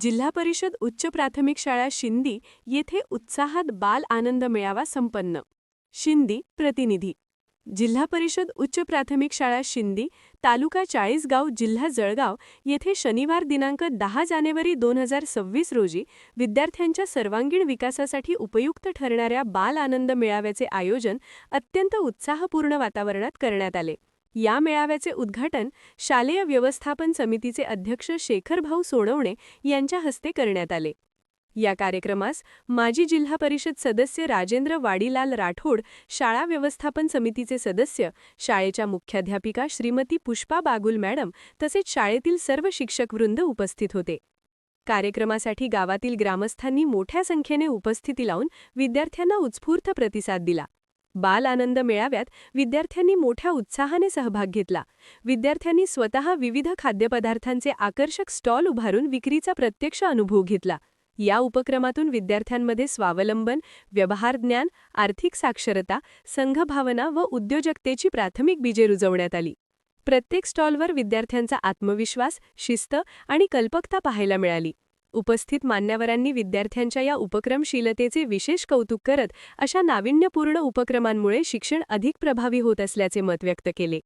जिल्हा परिषद उच्च प्राथमिक शाळा शिंदी येथे उत्साहात बाल आनंद मेळावा संपन्न. शिंदी प्रतिनिधी. जिल्हा परिषद उच्च प्राथमिक शाळा शिंदी तालुका चाळीसगाव जिल्हा जळगाव येथे शनिवार दिनांक दहा जानेवारी दोन हजार सव्वीस रोजी विद्यार्थ्यांच्या सर्वांगीण विकासासाठी उपयुक्त ठरणाऱ्या बाल आनंद मेळाव्याचे आयोजन अत्यंत उत्साहपूर्ण वातावरणात करण्यात आले. या मेळाव्याचे उद्घाटन शालेय व्यवस्थापन समितीचे अध्यक्ष शेखरभाऊ सोनवणे यांच्या हस्ते करण्यात आले. या कार्यक्रमास माजी जिल्हा परिषद सदस्य राजेंद्र वाडीलाल राठोड शाळा व्यवस्थापन समितीचे सदस्य शाळेच्या मुख्याध्यापिका श्रीमती पुष्पा बागुल मॅडम तसेच शाळेतील सर्व शिक्षकवृंद उपस्थित होते. कार्यक्रमासाठी गावातील ग्रामस्थांनी मोठ्या संख्येने उपस्थिती लावून विद्यार्थ्यांना उत्स्फूर्त प्रतिसाद दिला. बाल आनंद मेळाव्यात विद्यार्थ्यांनी मोठ्या उत्साहाने सहभाग घेतला. विद्यार्थ्यांनी स्वतः विविध खाद्यपदार्थांचे आकर्षक स्टॉल उभारून विक्रीचा प्रत्यक्ष अनुभव घेतला. या उपक्रमातून विद्यार्थ्यांमध्ये स्वावलंबन व्यवहार ज्ञान आर्थिक साक्षरता संघभावना व उद्योजकतेची प्राथमिक बीजे रुजवण्यात आली. प्रत्येक स्टॉलवर विद्यार्थ्यांचा आत्मविश्वास शिस्त आणि कल्पकता पाहायला मिळाली. उपस्थित मान्यवरांनी विद्यार्थ्यांच्या या उपक्रमशीलतेचे विशेष कौतुक करत अशा नाविन्यपूर्ण उपक्रमांमुळे शिक्षण अधिक प्रभावी होत असल्याचे मत व्यक्त केले.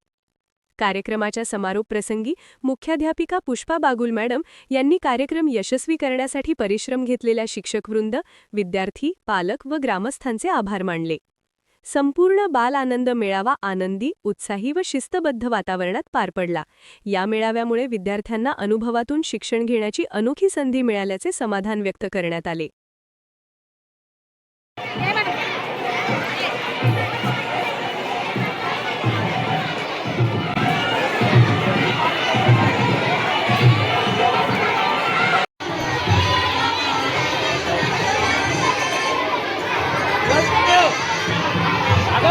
कार्यक्रमाच्या समारोप प्रसंगी मुख्याध्यापिका पुष्पा बागुल मॅडम यांनी कार्यक्रम यशस्वी करण्यासाठी परिश्रम घेतलेल्या शिक्षकवृंद विद्यार्थी पालक व ग्रामस्थांचे आभार मानले. संपूर्ण बाल आनंद मेळावा आनंदी उत्साही व शिस्तबद्ध वातावरणात पार पडला. या मेळाव्यामुळे विद्यार्थ्यांना अनुभवातून शिक्षण घेण्याची अनोखी संधी मिळाल्याचे समाधान व्यक्त करण्यात आले.